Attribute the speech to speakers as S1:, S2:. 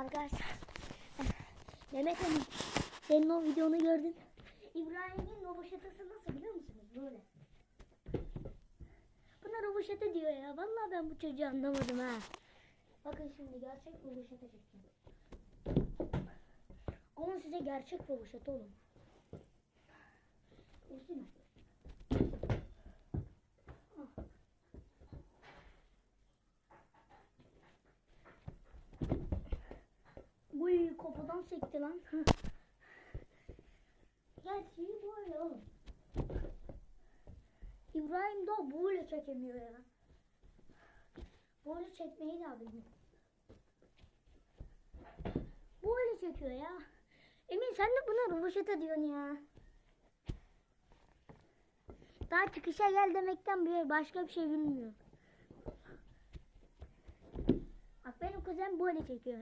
S1: Arkadaşlar. Mehmet Emin. Senin o videonu gördüm. İbrahim'in roboşatası nasıl biliyor musunuz? Böyle. Buna roboşata diyor ya. Vallahi ben bu çocuğu anlamadım ha. Bakın şimdi gerçek roboşata çekeceğim. Ama size gerçek roboşata olun. Kafadan sekti lan. Gerçeği böyle. İbrahim daha böyle çekemiyor ya. Böyle çekmeyi de bilmiyor. Böyle çekiyor ya. Emin sen de buna roboşata diyorsun ya. Daha çıkışa gel demekten bir başka bir şey bilmiyor. Bak benim kuzen böyle çekiyor.